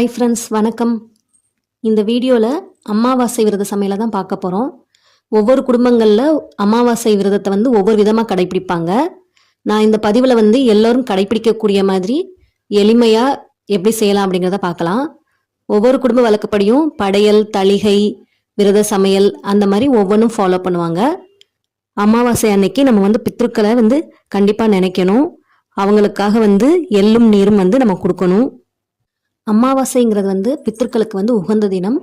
Hi friends வணக்கம். இந்த வீடியோவில் அமாவாசை விரத சமையலை தான் பார்க்க போகிறோம் ஒவ்வொரு குடும்பங்களில் அமாவாசை விரதத்தை வந்து ஒவ்வொரு விதமாக கடைப்பிடிப்பாங்க. நான் இந்த பதிவில் வந்து எல்லோரும் கடைப்பிடிக்கக்கூடிய மாதிரி எளிமையாக எப்படி செய்யலாம் அப்படிங்கிறத பார்க்கலாம். ஒவ்வொரு குடும்ப வழக்கப்படியும் படையல் தளிகை விரத சமையல் அந்த மாதிரி ஒவ்வொன்றும் ஃபாலோ பண்ணுவாங்க. அமாவாசை அன்னைக்கு நம்ம வந்து பித்ருக்களை வந்து கண்டிப்பாக நினைக்கணும். அவங்களுக்காக வந்து எள்ளும் நீரும் வந்து நம்ம கொடுக்கணும். அமாவாசைங்கிறது வந்து பித்ருக்களுக்கு வந்து உகந்த தினம்.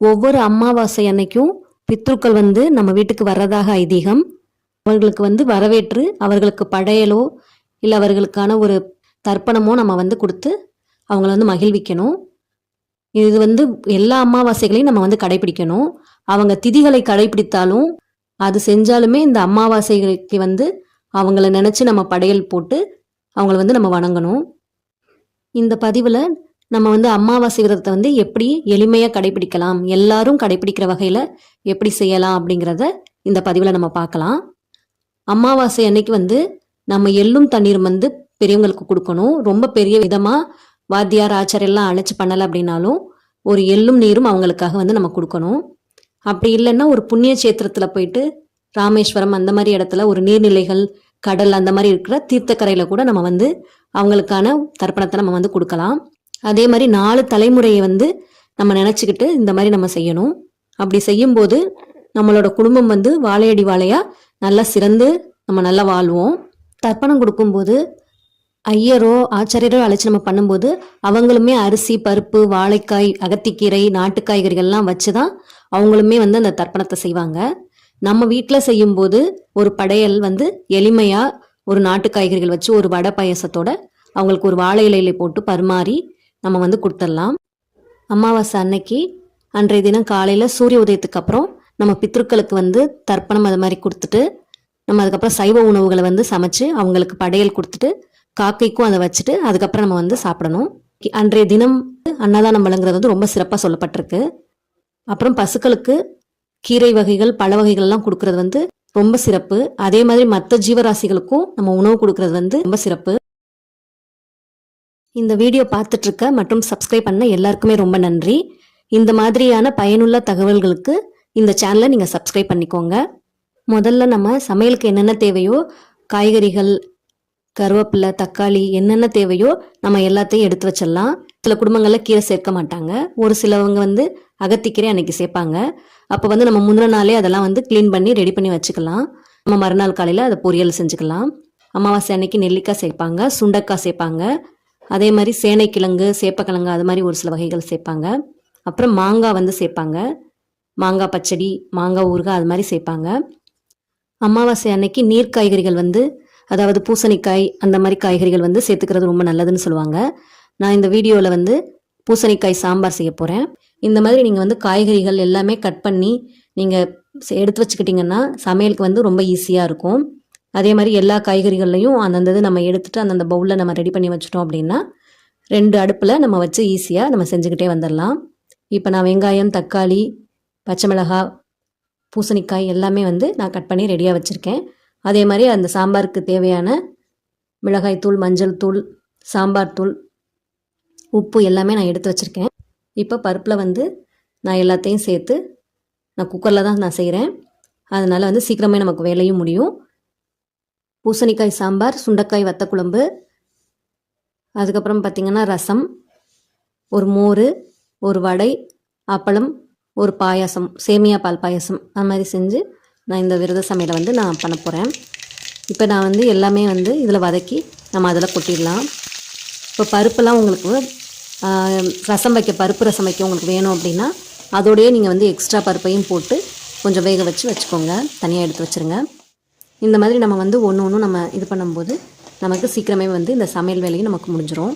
ஒவ்வொரு அமாவாசை அன்னைக்கும் பித்ருக்கள் வந்து நம்ம வீட்டுக்கு வர்றதாக ஐதீகம். அவர்களுக்கு வந்து வரவேற்று அவர்களுக்கு படையலோ இல்லை அவர்களுக்கான ஒரு தர்ப்பணமோ நம்ம வந்து கொடுத்து அவங்கள வந்து மகிழ்விக்கணும். இது வந்து எல்லா அமாவாசைகளையும் நம்ம வந்து கடைபிடிக்கணும். அவங்க திதிகளை கடைபிடித்தாலும் அது செஞ்சாலுமே இந்த அமாவாசைகளுக்கு வந்து அவங்கள நினச்சி நம்ம படையல் போட்டு அவங்கள வந்து நம்ம வணங்கணும். இந்த பதிவில் நம்ம வந்து அமாவாசை விரதத்தை வந்து எப்படி எளிமையாக கடைபிடிக்கலாம் எல்லாரும் கடைபிடிக்கிற வகையில் எப்படி செய்யலாம் அப்படிங்கிறத இந்த பதிவில் நம்ம பார்க்கலாம். அமாவாசை அன்னைக்கு வந்து நம்ம எள்ளும் தண்ணீரும் வந்து பெரியவங்களுக்கு கொடுக்கணும். ரொம்ப பெரிய விதமாக வாத்தியார் ஆச்சாரியெல்லாம் எல்லாம் அழைச்சி பண்ணலை அப்படின்னாலும் ஒரு எள்ளும் நீரும் அவங்களுக்காக வந்து நம்ம கொடுக்கணும். அப்படி இல்லைன்னா ஒரு புண்ணிய சேத்திரத்தில் போயிட்டு ராமேஸ்வரம் அந்த மாதிரி இடத்துல ஒரு நீர்நிலைகள் கடல் அந்த மாதிரி இருக்கிற தீர்த்தக்கரையில் கூட நம்ம வந்து அவங்களுக்கான தர்ப்பணத்தை நம்ம வந்து கொடுக்கலாம். அதே மாதிரி நாலு தலைமுறையை வந்து நம்ம நினச்சிக்கிட்டு இந்த மாதிரி நம்ம செய்யணும். அப்படி செய்யும்போது நம்மளோட குடும்பம் வந்து வாழையடி வாழையா நல்லா சிறந்து நம்ம நல்லா வாழ்வோம். தர்ப்பணம் கொடுக்கும்போது ஐயரோ ஆச்சாரியரோ அழைச்சி நம்ம பண்ணும்போது அவங்களுமே அரிசி பருப்பு வாழைக்காய் அகத்திக்கீரை நாட்டு காய்கறிகள்லாம் வச்சு தான் அவங்களுமே வந்து அந்த தர்ப்பணத்தை செய்வாங்க. நம்ம வீட்டில் செய்யும்போது ஒரு படையல் வந்து எளிமையாக ஒரு நாட்டு காய்கறிகள் வச்சு ஒரு வடை பாயசத்தோட அவங்களுக்கு ஒரு வாழை இலையில போட்டு பரிமாறி நம்ம வந்து கொடுத்துடலாம். அமாவாசை அன்னைக்கு அன்றைய தினம் காலையில் சூரிய உதயத்துக்கு அப்புறம் நம்ம பித்ருக்களுக்கு வந்து தர்ப்பணம் அது மாதிரி கொடுத்துட்டு நம்ம அதுக்கப்புறம் சைவ உணவுகளை வந்து சமைச்சு அவங்களுக்கு படையல் கொடுத்துட்டு காக்கைக்கும் அதை வச்சுட்டு அதுக்கப்புறம் நம்ம வந்து சாப்பிடணும். அன்றைய தினம் அன்னதானம் வழங்குறது வந்து ரொம்ப சிறப்பாக சொல்லப்பட்டிருக்கு. அப்புறம் பசுக்களுக்கு கீரை வகைகள் பழ வகைகள்லாம் கொடுக்கறது வந்து ரொம்ப சிறப்பு. அதே மாதிரி மற்ற ஜீவராசிகளுக்கும் நம்ம உணவு கொடுக்கறது வந்து ரொம்ப சிறப்பு. இந்த வீடியோ பார்த்துட்ருக்க மற்றும் சப்ஸ்கிரைப் பண்ண எல்லாருக்குமே ரொம்ப நன்றி. இந்த மாதிரியான பயனுள்ள தகவல்களுக்கு இந்த சேனலை நீங்கள் சப்ஸ்கிரைப் பண்ணிக்கோங்க. முதல்ல நம்ம சமையலுக்கு என்னென்ன தேவையோ காய்கறிகள் கருவேப்பிலை தக்காளி என்னென்ன தேவையோ நம்ம எல்லாத்தையும் எடுத்து வச்சிடலாம். சில குடும்பங்களில் கீரை சேர்க்க மாட்டாங்க. ஒரு சிலவங்க வந்து அகத்திக்கீரை அன்னைக்கு சேர்ப்பாங்க. அப்போ வந்து நம்ம முந்தின நாளே அதெல்லாம் வந்து க்ளீன் பண்ணி ரெடி பண்ணி வச்சுக்கலாம். நம்ம மறுநாள் காலையில் அதை பொரியல் செஞ்சுக்கலாம். அமாவாசை அன்னைக்கு நெல்லிக்காய் சேர்ப்பாங்க சுண்டக்காய் சேர்ப்பாங்க. அதே மாதிரி சேனைக்கிழங்கு சேப்பக்கிழங்கு அது மாதிரி ஒரு சில வகைகள் சேர்ப்பாங்க அப்புறம் மாங்காய் வந்து சேர்ப்பாங்க மாங்காய் பச்சடி மாங்காய் ஊறுகாய் அது மாதிரி சேர்ப்பாங்க அமாவாசை அன்னைக்கு நீர் காய்கறிகள் வந்து அதாவது பூசணிக்காய் அந்த மாதிரி காய்கறிகள் வந்து சேர்த்துக்கிறது ரொம்ப நல்லதுன்னு சொல்லுவாங்க. நான் இந்த வீடியோவில் வந்து பூசணிக்காய் சாம்பார் செய்ய போகிறேன் இந்த மாதிரி நீங்கள் வந்து காய்கறிகள் எல்லாமே கட் பண்ணி நீங்கள் எடுத்து வச்சுக்கிட்டிங்கன்னா சமையலுக்கு வந்து ரொம்ப ஈஸியாக இருக்கும். அதே மாதிரி எல்லா காய்கறிகள்லையும் அந்தந்த இது நம்ம எடுத்துகிட்டு அந்தந்த பவுலில் நம்ம ரெடி பண்ணி வச்சிட்டோம் அப்படின்னா ரெண்டு அடுப்பில் நம்ம வச்சு ஈஸியாக நம்ம செஞ்சுக்கிட்டே வந்துடலாம். இப்போ நான் வெங்காயம் தக்காளி பச்சை மிளகாய் பூசணிக்காய் எல்லாமே வந்து நான் கட் பண்ணி ரெடியாக வச்சுருக்கேன். அதே மாதிரி அந்த சாம்பாருக்கு தேவையான மிளகாய் தூள் மஞ்சள் தூள் சாம்பார் தூள் உப்பு எல்லாமே நான் எடுத்து வச்சுருக்கேன். இப்போ பருப்பில் வந்து நான் எல்லாத்தையும் சேர்த்து நான் குக்கரில் தான் நான் செய்கிறேன் அதனால் வந்து சீக்கிரமே நமக்கு வேலையும் முடியும். பூசணிக்காய் சாம்பார் சுண்டைக்காய் வத்த குழம்பு அதுக்கப்புறம் பார்த்திங்கன்னா ரசம் ஒரு மோர் ஒரு வடை அப்பளம் ஒரு பாயாசம் சேமியா பால் பாயாசம். அது மாதிரி செஞ்சு நான் இந்த விரத சமையலை வந்து நான் பண்ண போகிறேன் இப்போ நான் வந்து எல்லாமே வந்து இதில் வதக்கி நம்ம அதில் கொட்டிடலாம். இப்போ பருப்பெல்லாம் உங்களுக்கு ரசம் வைக்க பருப்பு ரசம் வைக்க உங்களுக்கு வேணும் அப்படின்னா அதோடையே நீங்கள் வந்து எக்ஸ்ட்ரா பருப்பையும் போட்டு கொஞ்சம் வேக வச்சு வச்சுக்கோங்க. தனியாக எடுத்து வச்சுருங்க. இந்த மாதிரி நம்ம வந்து ஒன்று ஒன்றும் நம்ம இது பண்ணும்போது நமக்கு சீக்கிரமே வந்து இந்த சமையல் வேலையும் நமக்கு முடிஞ்சிடும்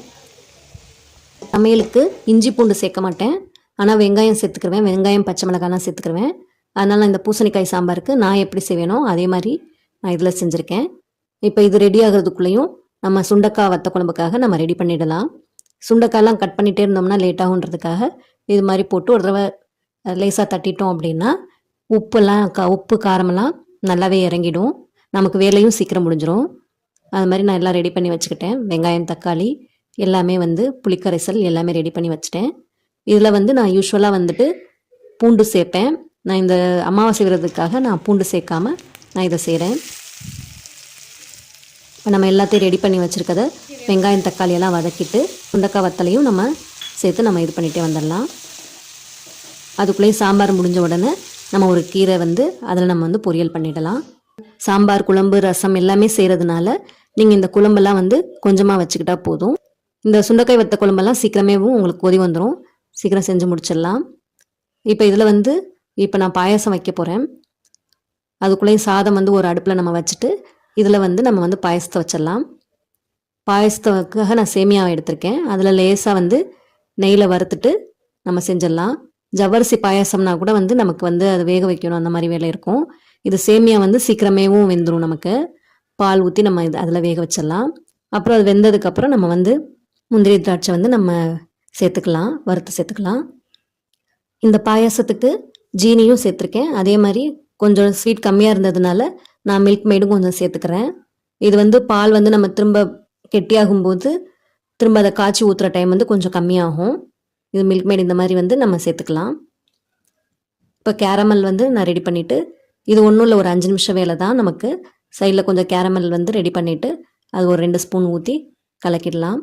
சமையலுக்கு இஞ்சி பூண்டு சேர்க்க மாட்டேன். ஆனால் வெங்காயம் சேர்த்துக்கிருவேன். வெங்காயம் பச்சை மிளகாலாம் சேர்த்துக்கிருவேன். அதனால் இந்த பூசணிக்காய் சாம்பாருக்கு நான் எப்படி செய்வேனோ அதே மாதிரி நான் இதில் செஞ்சுருக்கேன். இப்போ இது ரெடி ஆகிறதுக்குள்ளேயும் நம்ம சுண்டக்காய் வத்த குழம்புக்காக நம்ம ரெடி பண்ணிடலாம். சுண்டக்காயெல்லாம் கட் பண்ணிகிட்டே இருந்தோம்னா லேட் ஆகுன்றதுக்காக இது மாதிரி போட்டு ஒரு தடவை லேசாக தட்டிட்டோம் அப்படின்னா உப்புலாம் க உப்பு காரமெல்லாம் நல்லாவே இறங்கிடும். நமக்கு வேலையும் சீக்கிரம் முடிஞ்சிடும் அது மாதிரி நான் எல்லாம் ரெடி பண்ணி வச்சுக்கிட்டேன். வெங்காயம் தக்காளி எல்லாமே வந்து புளிக்கரைசல் எல்லாமே ரெடி பண்ணி வச்சுட்டேன். இதில் வந்து நான் யூஸ்வலாக வந்துட்டு பூண்டு சேர்ப்பேன். நான் இந்த அமாவாசை விரதத்துக்காக நான் பூண்டு சேர்க்காம நான் இதை செய்கிறேன் இப்போ நம்ம எல்லாத்தையும் ரெடி பண்ணி வச்சுருக்கத வெங்காயம் தக்காளியெல்லாம் வதக்கிட்டு சுண்டக்காய் வத்தலையும் நம்ம சேர்த்து நம்ம இது பண்ணிகிட்டே வந்துடலாம். அதுக்குள்ளேயும் சாம்பார் முடிஞ்ச உடனே நம்ம ஒரு கீரை வந்து அதில் நம்ம வந்து பொரியல் பண்ணிடலாம். சாம்பார் குழம்பு ரசம் எல்லாமே செய்கிறதுனால நீங்கள் இந்த குழம்பெல்லாம் வந்து கொஞ்சமாக வச்சுக்கிட்டா போதும். இந்த சுண்டைக்காய் வத்த குழம்பெல்லாம் சீக்கிரமேவும் உங்களுக்கு கொதி வந்துடும் சீக்கிரம் செஞ்சு முடிச்சிடலாம். இப்போ இதில் வந்து இப்போ நான் பாயாசம் வைக்க போகிறேன் அதுக்குள்ளேயும் சாதம் வந்து ஒரு அடுப்பில் நம்ம வச்சுட்டு இதில் வந்து நம்ம வந்து பாயசத்தை வச்சிடலாம். பாயசத்துக்காக நான் சேமியாவை எடுத்திருக்கேன். அதில் லேசாக வந்து நெய்யில் வறுத்துட்டு நம்ம செஞ்சிடலாம். ஜவ்வரிசி பாயாசம்னா கூட வந்து நமக்கு வந்து அது வேக வைக்கணும். அந்த மாதிரி வேலை இருக்கும். இது சேமியா வந்து சீக்கிரமேவும் வெந்துடும் நமக்கு. பால் ஊற்றி நம்ம இது அதில் வேக வச்சிடலாம். அப்புறம் அது வெந்ததுக்கப்புறம் நம்ம வந்து முந்திரி திராட்சை வந்து நம்ம சேர்த்துக்கலாம். வறுத்து சேர்த்துக்கலாம். இந்த பாயாசத்துக்கு ஜீனியும் சேர்த்துருக்கேன். அதே மாதிரி கொஞ்சம் ஸ்வீட் கம்மியாக இருந்ததுனால நான் மில்க் மேடும் கொஞ்சம் சேர்த்துக்கிறேன். இது வந்து பால் வந்து நம்ம திரும்ப கெட்டியாகும் போது திரும்ப அதை காய்ச்சி ஊற்றுற டைம் வந்து கொஞ்சம் கம்மியாகும். இது மில்க் மேட் இந்த மாதிரி வந்து நம்ம சேர்த்துக்கலாம். இப்போ கேரமல் வந்து நான் ரெடி பண்ணிவிட்டு இது ஒன்றும் இல்லை ஒரு அஞ்சு நிமிஷம் வேலை தான் நமக்கு. சைடில் கொஞ்சம் கேரமல் வந்து ரெடி பண்ணிவிட்டு அது ஒரு ரெண்டு ஸ்பூன் ஊற்றி கலக்கிடலாம்.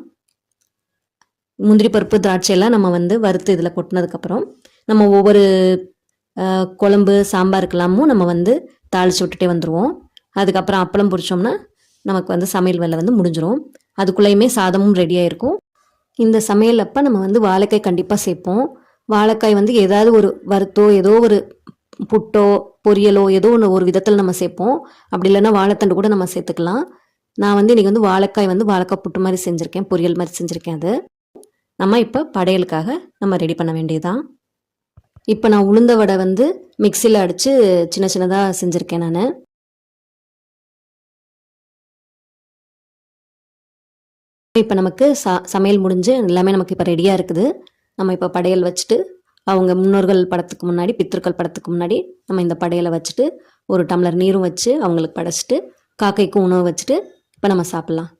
முந்திரி பருப்பு திராட்சையெல்லாம் நம்ம வந்து வறுத்து இதில் கொட்டினதுக்கப்புறம் நம்ம ஒவ்வொரு குழம்பு சாம்பாருக்கெல்லாமும் நம்ம வந்து தாளிச்சு விட்டுட்டே வந்துடுவோம் அதுக்கப்புறம் அப்பளம் பொரிச்சோம்னா நமக்கு வந்து சமையல் வேலை வந்து முடிஞ்சிடும் அதுக்குள்ளேயுமே சாதமும் ரெடியாக இருக்கும் இந்த சமையல் அப்போ நம்ம வந்து வாழைக்காய் கண்டிப்பாக சேர்ப்போம். வாழைக்காய் வந்து ஏதாவது ஒரு வறுத்தோ ஏதோ ஒரு புட்டோ பொரியலோ ஏதோ ஒன்று ஒரு விதத்தில் நம்ம சேர்ப்போம். அப்படி இல்லைன்னா வாழைத்தண்டு கூட நம்ம சேர்த்துக்கலாம். நான் வந்து இன்றைக்கி வந்து வாழைக்காய் வந்து வாழைக்காய் புட்டு மாதிரி செஞ்சுருக்கேன். பொரியல் மாதிரி செஞ்சுருக்கேன் அது. நம்ம இப்போ படையலுக்காக நம்ம ரெடி பண்ண வேண்டியதுதான். இப்போ நான் உளுந்த வடை வந்து மிக்சியில் அடித்து சின்ன சின்னதாக செஞ்சுருக்கேன் நான். இப்போ நமக்கு ச சமையல் முடிஞ்சு எல்லாமே நமக்கு இப்போ ரெடியாக இருக்குது. நம்ம இப்போ படையல் வச்சுட்டு அவங்க முன்னோர்கள் படத்துக்கு முன்னாடி பித்திருக்கள் படத்துக்கு முன்னாடி நம்ம இந்த படையலை வச்சுட்டு ஒரு டம்ளர் நீரும் வச்சு அவங்களுக்கு படைச்சிட்டு காக்கைக்கும் உணவு வச்சுட்டு இப்போ நம்ம சாப்பிட்லாம்.